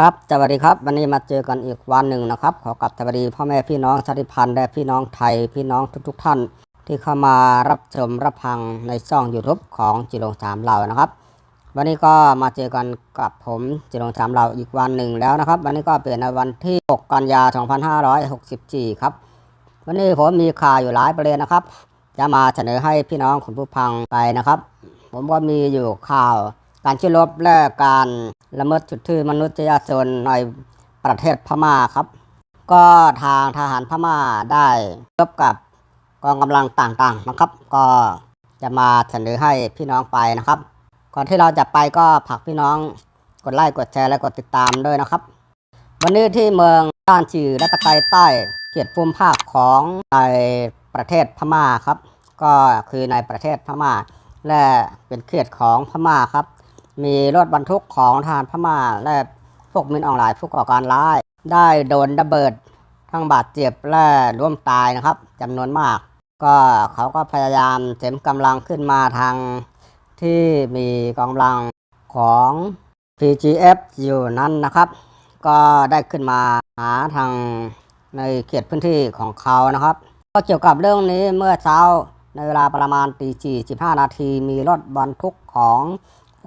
ครับสวัสดีครับวันนี้มาเจอกันอีกวันหนึ่งนะครับ ขอกับสวัสดีพ่อแม่พี่น้องชาติพันธุ์และพี่น้องไทยพี่น้องทุกๆท่าน ที่เข้ามารับชมรับฟังในช่อง YouTube ของจิรงสามเหล่านะครับ วันนี้ก็มาเจอกันกับผมจิรงสามเหล่าอีกวันหนึ่งแล้วนะครับ วันนี้ก็เป็นในวันที่ 6 กันยา 2564 ครับ วันนี้ผมมีข่าวอยู่หลายประเด็นนะครับ จะมาเสนอให้พี่น้องคุณผู้ฟังไปนะครับ ผมก็มีอยู่ข่าว การช่วยลบและการละเมิดสิทธิมนุษยชนในประเทศพม่าครับ ก็ทางทหารพม่าได้รบกับกองกำลังต่างๆนะครับ ก็จะมาเสนอให้พี่น้องไปนะครับ ก่อนที่เราจะไปก็ฝากพี่น้องกดไลค์กดแชร์และกดติดตามด้วยนะครับ วันนี้ที่เมืองด้านจือและตะไคร้ใต้เขตภูมิภาคของในประเทศพม่าครับ ก็คือในประเทศพม่า และเป็นเขตของพม่าครับ มีรถบรรทุกของทหารพม่าและพวกมินออนไลน์ผู้ก่อการร้าย ได้โดนระเบิด ทั้งบาดเจ็บและร่วมตายนะครับจำนวนมาก ก็เขาก็พยายามเสริมกำลังขึ้นมาทางที่มีกองกำลังของ PGF อยู่นั้นนะครับ ก็ได้ขึ้นมาหาทางในเขตพื้นที่ของเขานะครับ ก็เกี่ยวกับเรื่องนี้เมื่อเช้าในเวลาประมาณตีสี่สิบห้านาทีมีรถบรรทุกของ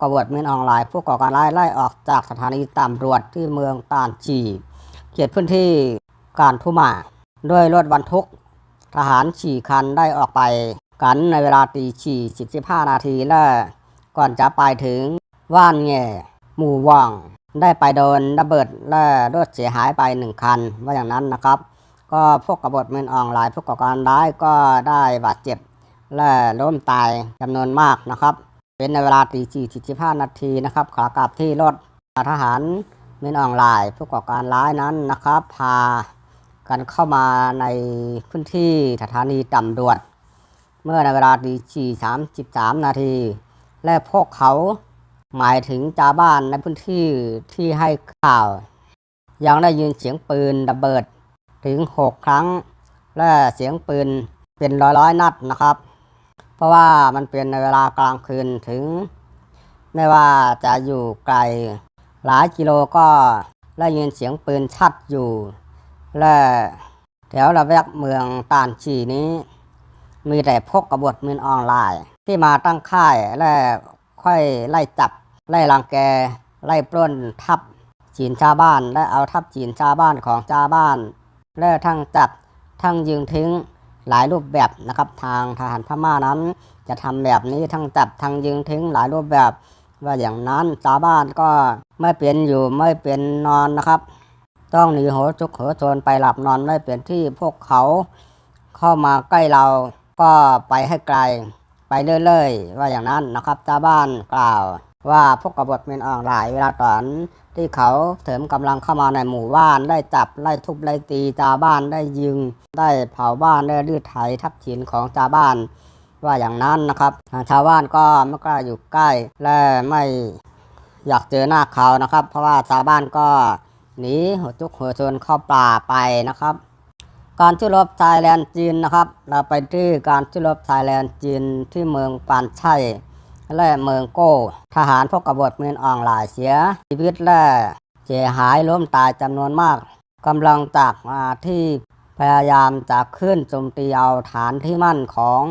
ก่อวดมินออนไลน์ผู้ก่อการร้ายไล่ออกจากสถานีตำรวจที่เมืองตานจีเขตพื้นที่การทุมาด้วยรถบรรทุก ทหารฉี่คันได้ออกไปกันในเวลาตีฉี่สิบสิบห้านาทีและก่อนจะไปถึงว่านแง่หมู่ว่างได้ไปโดนระเบิดและรถเสียหายไปหนึ่งคัน ว่าอย่างนั้นนะครับ ก็พวกกบฏเมืนออนไลน์พวกก่อการร้ายก็ได้บาดเจ็บ และล้มตายจำนวนมากนะครับ เป็นในเวลาตีสี่สิบห้านาทีนะครับขากลับที่รถทหารเมนออนไลน์ผู้ก่อการร้ายนั้นนะครับ พากันเข้ามาในพื้นที่สถานีตำรวจ เมื่อในเวลาตีสี่สามสิบสามนาที และพวกเขาหมายถึงจาบ้านในพื้นที่ที่ให้ข่าว ยังได้ยินเสียงปืนระเบิดถึงหกครั้ง และเสียงปืนเป็นร้อยร้อยนัดนะครับ ราะว่ามันเป็นในเวลากลางคืนถึง ไม่ว่าจะอยู่ไกล หลายกิโลก็ได้ยินเสียงปืนชัดอยู่ และแถวระแวกเมืองตานชีนี้ มีแต่พกกบฏมินออนไลน์ ที่มาตั้งค่ายและค่อยไล่จับ ไล่รังแก ไล่ปล้นทับจีนชาวบ้าน และเอาทับจีนชาวบ้านของชาวบ้าน และทั้งจับทั้งยิงทิ้ง หลายรูปแบบนะครับ ทางทหารพม่านั้น จะทำแบบนี้ทั้งจับทั้งยิงทิ้งหลายรูปแบบ ว่าอย่างนั้นชาวบ้านก็ไม่เป็นอยู่ไม่เป็นนอนนะครับ ต้องหนีโหจุกโหโจรไปหลับนอนไม่เป็นที่พวกเขาเข้ามาใกล้เราก็ไปให้ไกลไปเรื่อยๆ ว่าอย่างนั้นนะครับชาวบ้านกล่าว ว่าพวกกบฏเมนอ่อนไลน์เวลาตอนที่เขาเสริมกำลังเข้ามาในหมู่บ้านได้จับไล่ทุบไล่ตีชาบ้านได้ยิง ได้เผาบ้านได้รื้อไถทับถินของชาบ้านว่าอย่างนั้นนะครับชาวบ้านก็ไม่กล้าอยู่ใกล้และไม่อยากเจอหน้าเขานะครับ เพราะว่าชาวบ้านก็หนีหัวจุกหัวชนเข้าป่าไปนะครับ การช่วยรบชายแดนจีนนะครับ เราไปที่การช่วยรบชายแดนจีนที่เมืองปานไช่ และเมืองโก้ ทหารพวกกบฏเมืองออนไลน์เสีย ชีวิตและเสียหายล้มตายจำนวนมากกำลังจากมาที่พยายามจะขึ้นโจมตีเอาฐานที่มั่นของ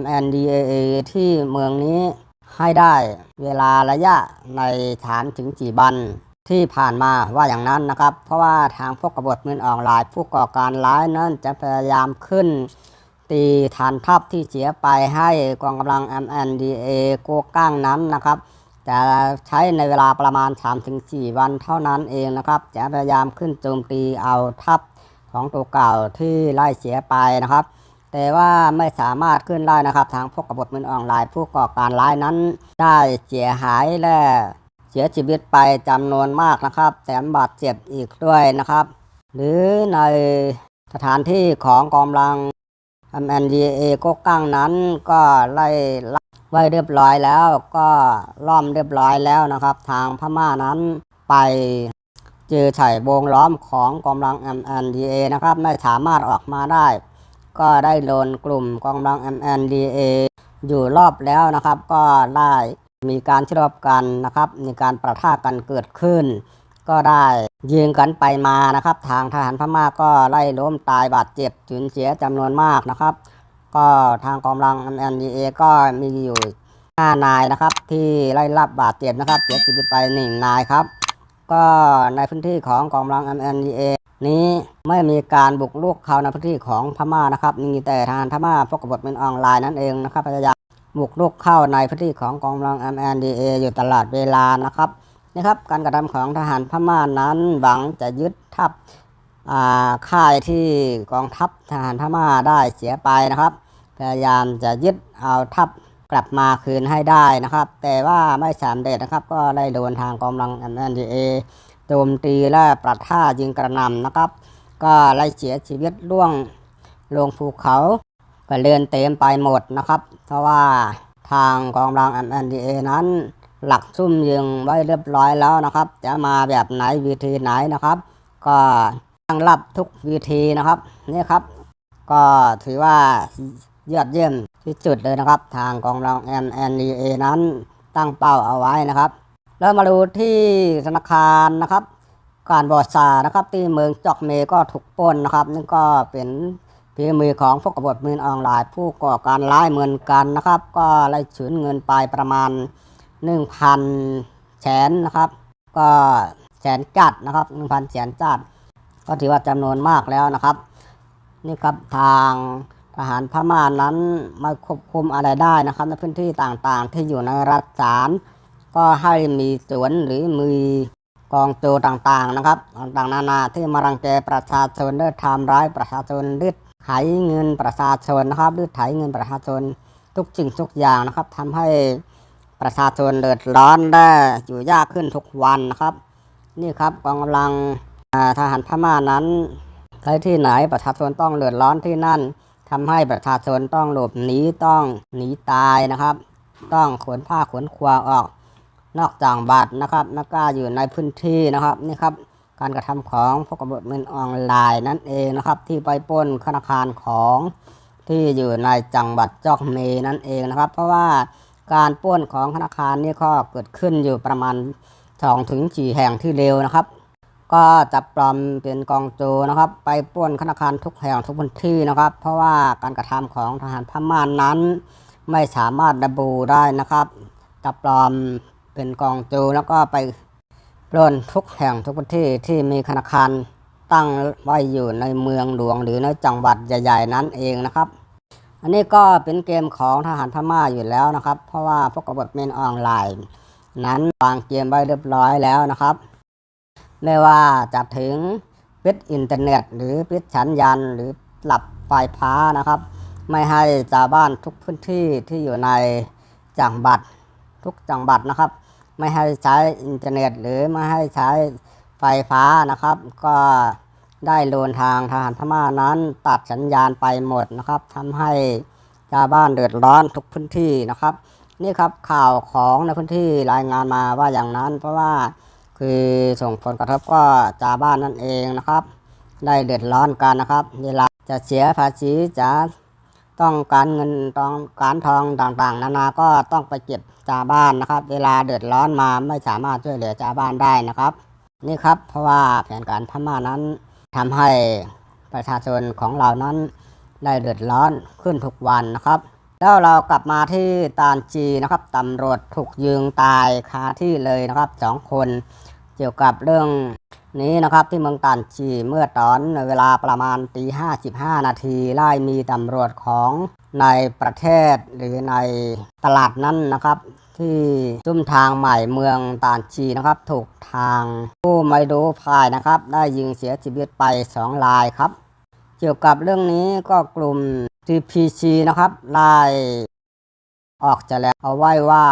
MNDAA ที่เมืองนี้ให้ได้เวลาระยะในฐานถึงจีบันที่ผ่านมาว่าอย่างนั้นนะครับ เพราะว่าทางพวกกบฏเงินออนไลน์ผู้ก่อการร้ายนั้นจะพยายามขึ้น ตีฐานทัพที่เสียไปให้กองกำลัง MNDA โกก้างนั้นนะครับจะใช้ในเวลาประมาณ 3-4 วันเท่านั้นเองนะครับ จะพยายามขึ้นโจมตีเอาทัพของตัวเก่าที่ไล่เสียไปนะครับ แต่ว่าไม่สามารถขึ้นได้นะครับ ทางพวกกบฏมือออนไลน์ผู้ก่อการร้ายนั้น ได้เสียหายและเสียชีวิตไปจำนวนมากนะครับแถมบาดเจ็บอีกด้วยนะครับ หรือในสถานที่ของกองกำลัง MNDA ก็กั้งนั้นก็ไล่ล่ไว้เรียบร้อยแล้วก็ล้อมเรียบร้อยแล้วนะครับ ทางพม่านั้นไปเจอไฉวงล้อมของกองกำลัง MNDA นะครับไม่สามารถออกมาได้ ก็ได้โดนกลุ่มกองกำลัง MNDA อยู่รอบแล้วนะครับ ก็ได้มีการชรบกันนะครับ มีการประทะกันเกิดขึ้น ก็ได้ยิงกันไปมานะครับ ทางทหารพม่าก็ไล่ล้มตายบาดเจ็บสูญเสียจำนวนมากนะครับ ก็ทางกองกำลัง MNDA ก็มีอยู่5นายนะครับ ที่ไล่รับบาดเจ็บนะครับเสียชีวิตไปหนึ่งนายครับ ก็ในพื้นที่ของกองกำลัง MNDA นี้ไม่มีการบุกรุกเข้าในพื้นที่ของพม่านะครับมีแต่ทหารพม่าพวกกบฏเป็นออนไลน์นั่นเองนะครับพยายามบุกรุกเข้าในพื้นที่ของกองกำลัง MNDA อยู่ตลอดเวลานะครับ นี่ครับ การกระทำของทหารพม่านั้นหวังจะยึดทัพอ่าค่ายที่กองทัพทหารพม่าได้เสียไปนะครับ พยายามจะยึดเอาทัพกลับมาคืนให้ได้นะครับ แต่ว่าไม่สำเร็จนะครับ ก็ได้โดนทางกองกำลัง MNDA โจมตีและประท่ายิงกระหน่ำนะครับ ก็ไล่เสียชีวิตล่วงลงภูเขาก็เลือนเต็มไปหมดนะครับ เพราะว่าทางกองกำลัง MNDA นั้น หลักซุ่มยิงไว้เรียบร้อยแล้วนะครับ จะมาแบบไหนวิธีไหนนะครับ ก็ตั้งรับทุกวิธีนะครับนี่ครับ ก็ถือว่ายอดเยี่ยมที่สุดเลยนะครับ ทางกองกำลัง MNDA นั้นตั้งเป้าเอาไว้นะครับ แล้วมาดูที่ธนาคารนะครับ การบอดซานะครับที่เมืองจอกเมก็ถูกปล้นนะครับนี่ก็เป็นฝีมือของพวกกบฏมือออนไลน์ ผู้ก่อการร้ายเหมือนกันนะครับ ก็ไล่ฉืนเงินไปประมาณ 1,000แสนนะครับ ก็แสนจัดนะครับ1,000แสนจัด ก็ถือว่าจำนวนมากแล้วนะครับนี่ครับทางทหารพม่านั้นมาควบคุมอะไรได้นะครับ ในพื้นที่ต่างๆ ที่อยู่ในรัฐสารก็ให้มีสวนหรือมีกองโจรต่างๆนะครับต่างๆนานาที่มารังแกประชาชนได้ทำร้ายประชาชนดืดไถเงินประชาชนนะครับดืดไถเงินประชาชนทุกสิ่งทุกอย่างนะครับทำให้ ประชาชนเดือดร้อนได้อยู่ยากขึ้นทุกวันนะครับ นี่ครับกองกำลังทหารพม่านั้นใครที่ไหนประชาชนต้องเดือดร้อนที่นั่นทำให้ประชาชนต้องหลบหนีต้องหนีตายนะครับ ต้องขนผ้าขนครัวออก นอกจากบัตรนะครับนักกล้าอยู่ในพื้นที่นะครับนี่ครับการกระทำของพวกกบฏมือออนไลน์นั่นเองนะครับ ที่ไปปล้นธนาคารของที่อยู่ในจังหวัดจอกเมนั่นเองนะครับ เพราะว่า การปล้นของธนาคารนี่ก็เกิดขึ้นอยู่ประมาณ2ถึง4แห่งที่เร็วนะครับ ก็จับปลอมเป็นกองโจนะครับ ไปปล้นธนาคารทุกแห่งทุกพื้นที่นะครับ เพราะว่าการกระทำของทหารพม่านั้น ไม่สามารถระบุได้นะครับ จับปลอมเป็นกองโจแล้วก็ไปปล้นทุกแห่งทุกพื้นที่ที่มีธนาคารตั้งไว้อยู่ในเมืองหลวงหรือในจังหวัดใหญ่ ๆ นั้นเองนะครับ อันนี้ก็เป็นเกมของทหารพม่าอยู่แล้วนะครับ เพราะว่าพวกกบฏเมนออนไลน์ นั้นวางเกมไว้เรียบร้อยแล้วนะครับไม่ว่าจะถึงปิดอินเทอร์เน็ต หรือปิดสัญญาณหรือหลับไฟฟ้านะครับ ไม่ให้ชาวบ้านทุกพื้นที่ที่อยู่ในจังหวัดทุกจังหวัดนะครับ ไม่ให้ใช้อินเทอร์เน็ต หรือไม่ให้ใช้ไฟฟ้านะครับ ก็ ได้โดนทางทหารพม่านั้นตัดสัญญาณไปหมดนะครับทำให้ชาวบ้านเดือดร้อนทุกพื้นที่นะครับ นี่ครับข่าวของในพื้นที่รายงานมาว่าอย่างนั้น เพราะว่าคือส่งผลกระทบก็ชาวบ้านนั่นเองนะครับ ได้เดือดร้อนกันนะครับเวลาจะเสียภาษีจะต้องการเงินต้องการทองต่างๆ นานาก็ต้องไปเก็บชาวบ้านนะครับ เวลาเดือดร้อนมาไม่สามารถช่วยเหลือชาวบ้านได้นะครับ นี่ครับเพราะว่าแผนการพม่านั้น ทำให้ประชาชนของเรานั้นได้เดือดร้อนขึ้นทุกวันนะครับ แล้วเรากลับมาที่ตานจีนะครับตำรวจถูกยิงตายคาที่เลยนะครับสองคน เกี่ยวกับเรื่องนี้นะครับที่เมืองตานจีเมื่อตอนเวลาประมาณตีห้าสิบห้านาทีไล่มีตำรวจของในประเทศหรือในตลาดนั้นนะครับ ที่จุ่มทางใหม่เมืองตานจีนะครับ ถูกทางผู้ไม่รู้พายนะครับ ได้ยิงเสียชีวิตไปสองรายครับ เกี่ยวกับเรื่องนี้ก็กลุ่ม TPC นะครับไล่ออกจะแล้วเอาไว้ว่า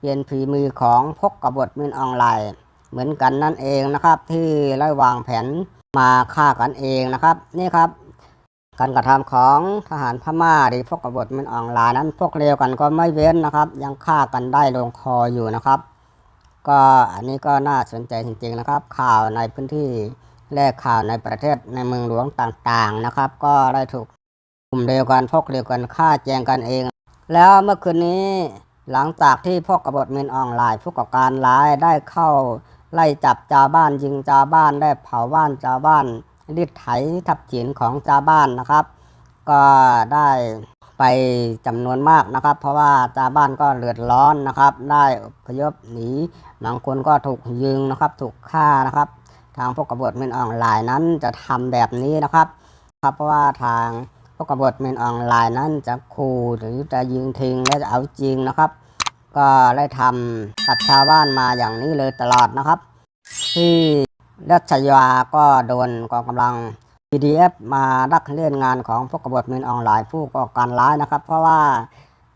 เป็นฝีมือของพกกบฏมินออนไลน์เหมือนกันนั่นเองนะครับ ที่ไล่วางแผนมาฆ่ากันเองนะครับ นี่ครับ การกระทำของทหารพม่าหรือพวกกบฏมินออนไลน์นั้น พวกเดียวกันก็ไม่เว้นนะครับ ยังฆ่ากันได้ลงคออยู่นะครับ ก็อันนี้ก็น่าสนใจจริงๆนะครับ ข่าวในพื้นที่และข่าวในประเทศในเมืองหลวงต่างๆนะครับ ก็ได้ถูกกลุ่มเดียวกันพวกเดียวกันฆ่าแจงกันเอง แล้วเมื่อคืนนี้หลังจากที่พวกกบฏมินออนไลน์ผู้ก่อการร้ายได้เข้าไล่จับชาวบ้านยิงชาวบ้านได้เผาบ้านชาวบ้าน รีดไถทับสินของชาวบ้านนะครับ ก็ได้ไปจำนวนมากนะครับ เพราะว่าชาวบ้านก็เดือดร้อนนะครับ ได้อพยพหนีบางคนก็ถูกยิงนะครับ ถูกฆ่านะครับ ทางพวกกบฏเมนออนไลน์นั้นจะทำแบบนี้นะครับ ครับเพราะว่าทางพวกกบฏเมนออนไลน์นั้นจะขู่หรือจะยิงทิ้งและจะเอาจริงนะครับ ก็ได้ทำกับชาวบ้านมาอย่างนี้เลยตลอดนะครับ ที่ รัชยาก็โดนกองกำลัง PDF มาดักเล่นงานของพวกกบฏเมนออนไลน์ผู้ก่อการร้ายนะครับ เพราะว่า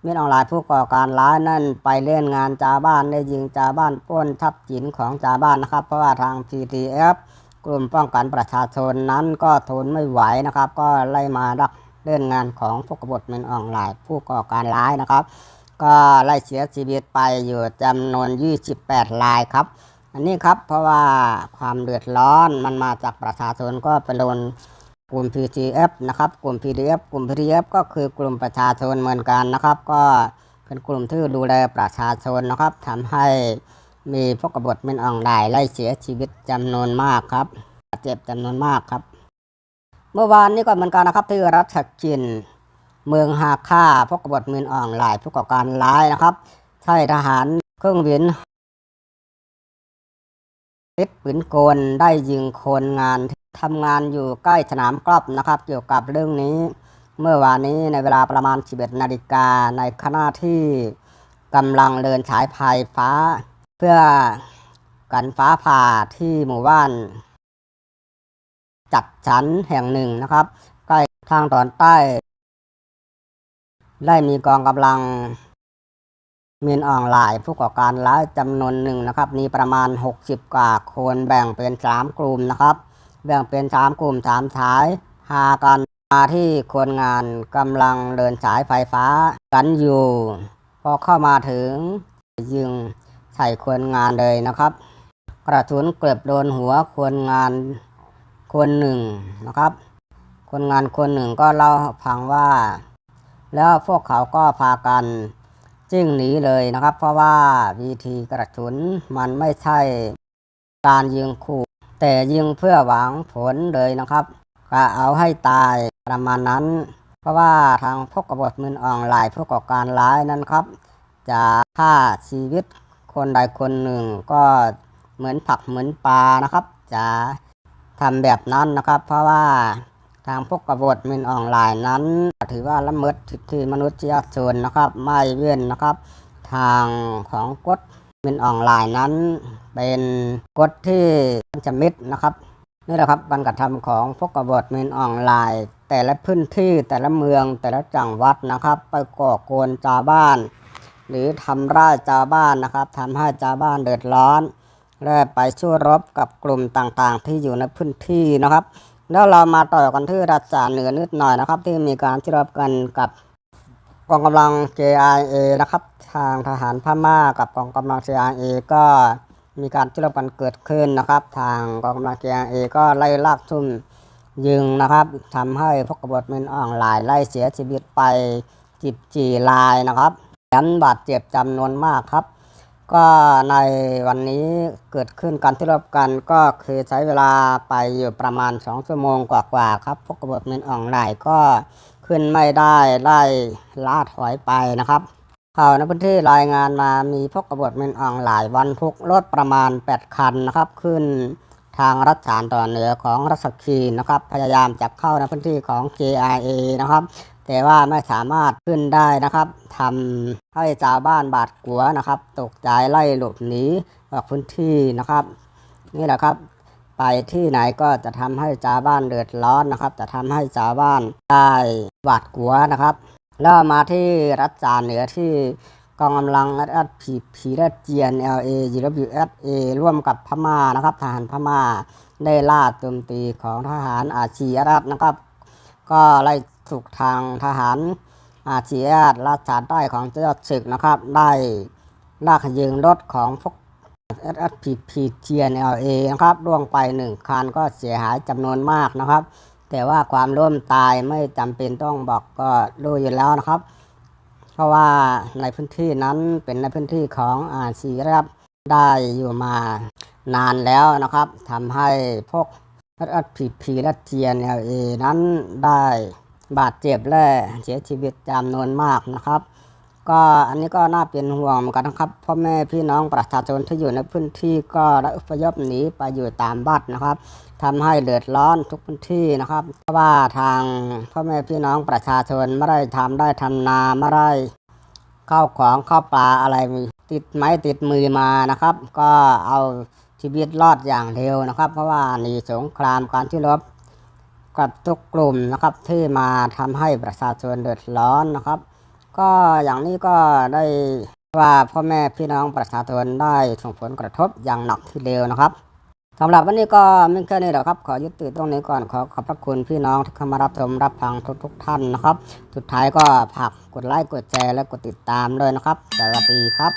เมนออนไลน์ผู้ก่อการร้ายนั่นไปเล่นงานชาบ้านได้ยิงชาบ้านป้นทรัพย์สินของชาบ้านนะครับ เพราะว่าทาง PDF กลุ่มป้องกันประชาชนนั้นก็ทนไม่ไหวนะครับ ก็ไล่มาดักเล่นงานของพวกกบฏเมนออนไลน์ผู้ก่อการร้ายนะครับ ก็ไล่เสียชีวิตไปอยู่จำนวน 28รายครับ อันนี้ครับเพราะว่าความเดือดร้อนมันมาจากประชาชนก็ไปโดนกลุ่ม PGF นะครับ กลุ่ม PDF กลุ่ม PDF ก็คือกลุ่มประชาชนเหมือนกันนะครับ ก็เป็นกลุ่มที่ดูแลประชาชนนะครับทำให้มีพวกกบฏเมนออนไลน์ไล่เสียชีวิตจำนวนมากครับบาดเจ็บจำนวนมากครับ เมื่อวานนี้ก็เหมือนกันนะครับที่รัฐสกิน เมืองฮาค่าพวกกบฏเมนอ่อนไลน์ผู้ก่อการร้ายนะครับ ใช่ทหารเครื่องบิน ติดปืนกลได้ยิงคนงานที่ทำงานอยู่ใกล้สนามกรอล์ฟนะครับ เกี่ยวกับเรื่องนี้ เมื่อวานนี้ในเวลาประมาณ 11 นาฬิกาในขณะที่กำลังเดินฉายไฟฟ้า เพื่อกันฟ้าผ่าที่หมู่บ้าน จัดสรรแห่งหนึ่งนะครับ ใกล้ทางตอนใต้ ได้มีกองกำลัง มีนออนไลน์ผู้ก่อการร้ายจำนวนหนึ่งนะครับ มีประมาณ 60 กว่าคนแบ่งเป็นสามกลุ่มนะครับ แบ่งเป็นสามกลุ่มสามสายพากันมาที่คนงานกำลังเดินสายไฟฟ้ากันอยู่ พอเข้ามาถึงยิงใส่คนงานเลยนะครับ กระสุนเกล็บโดนหัวคนงานคนหนึ่งนะครับ คนงานคนหนึ่งก็เล่าให้ฟังว่า แล้วพวกเขาก็พากัน จิ้งหนีเลยนะครับ เพราะว่าวิธีกระสุนมันไม่ใช่การยิงขู่แต่ยิงเพื่อหวังผลเลยนะครับก็เอาให้ตายประมาณนั้น เพราะว่าทางพวกกบฏมือออนไลน์ผู้ก่อการร้ายนั้นครับ จะฆ่าชีวิตคนใดคนหนึ่งก็เหมือนผักเหมือนปลานะครับ จะทำแบบนั้นนะครับ เพราะว่า ทางพวกกบฏมินออนไลน์นั้น ถือว่าละเมิดสิทธิมนุษยชนนะครับ ไม่เว้นนะครับ ทางของกฎมินออนไลน์นั้น เป็นกฎที่จะมิตรนะครับนี่แหละครับการกระทำของพวกกบฏมินออนไลน์ แต่ละพื้นที่แต่ละเมืองแต่ละจังหวัดนะครับ ไปก่อกวนชาวบ้าน หรือทำร้ายชาวบ้านนะครับทำให้ชาวบ้านเดือดร้อนและไปสู้รบกับกลุ่มต่างๆ ที่อยู่ในพื้นที่นะครับ แล้วเรามาต่อกันที่รัฐาเหนือนิดหน่อยนะครับ ที่มีการสู้รบกันกับกองกำลัง JIA นะครับ ทางทหารพม่ากับกองกำลัง JIA ก็มีการสู้รบกันเกิดขึ้นนะครับ ทางกองกำลัง JIA ก็ไล่ลากซุ่มยิงนะครับทำให้พวกกบฏเมนอ่อนไลน์ไล่เสียชีวิตไปจิบจีลายนะครับแถมบาดเจ็บจำนวนมากครับ ก็ในวันนี้เกิดขึ้นการที่รบกันก็คือใช้เวลาไปอยู่ประมาณ 2 ชั่วโมงกว่าๆครับพวกกบฏเมนออนไลก็ขึ้นไม่ได้ไล่ล่าถอยไปนะครับข่าวในพื้นที่รายงานมามีพวกกบฏเมนออนไลน์วันทุกรถประมาณ 8 คันนะครับ ขึ้นทางรัฐสารต่อเหนือของรัศคีนะครับ พยายามจะเข้าในพื้นที่ของ JIA นะครับ แต่ว่าไม่สามารถขึ้นได้นะครับทำให้ชาวบ้านบาดกลัวนะครับ ตกใจไล่หลบหนีออกพื้นที่นะครับ นี่แหละครับ ไปที่ไหนก็จะทำให้ชาวบ้านเดือดร้อนนะครับ จะทำให้ชาวบ้านได้หวาดกลัวนะครับแล้วมาที่รัฐจานเหนือที่กองกำลังเอสพีพีและเจียนเอลเอยูวเอสเอร่วมกับพม่านะครับ ทหารพม่าได้ล่าโจมตีของทหารอาชีรัฐนะครับ ก็ไล่ ถูกทางทหารอาเชีพราชาใต้ของเจ้าศึกนะครับ ได้ลากยิงรถของพวก SSPP GNLA นะครับล่วงไปหนึ่งคันก็เสียหายจำนวนมากนะครับ แต่ว่าความร่วมตายไม่จำเป็นต้องบอกก็รู้อยู่แล้วนะครับ เพราะว่าในพื้นที่นั้นเป็นในพื้นที่ของอาเชีรับได้อยู่มานานแล้วนะครับทำให้พวกรัฐพีพีและเจียนเอเอนั้นได้ บาดเจ็บและเสียชีวิตจำนวนมากนะครับ ก็อันนี้ก็น่าเป็นห่วงเหมือนกันนะครับพ่อแม่พี่น้องประชาชนที่อยู่ในพื้นที่ก็ได้อพยพหนีไปอยู่ตามบ้านนะครับทำให้เดือดร้อนทุกพื้นที่นะครับเพราะว่าทางพ่อแม่พี่น้องประชาชนไม่ได้ทำได้ทำนาไม่ได้เข้าวของข้าวปลาอะไรติดไม้ติดมือมานะครับ ก็เอาชีวิตรอดอย่างเดียวนะครับ เพราะว่าหนีสงครามการที่รบ กับทุกกลุ่มนะครับที่มาทำให้ประชาชนเดือดร้อนนะครับ ก็อย่างนี้ก็ได้ว่าพ่อแม่พี่น้องประชาชนได้ส่งผลกระทบอย่างหนักทีเดียวนะครับสำหรับวันนี้ก็ไม่แค่นี้หรอกครับ ขอยุติตรงนี้ก่อนขอขอบพระคุณพี่น้องที่เข้ามารับชมรับฟังทุกๆทท่านนะครับ สุดท้ายก็ฝากกดไลค์กดแชร์และกดติดตามด้วยนะครับสวัสดีครับ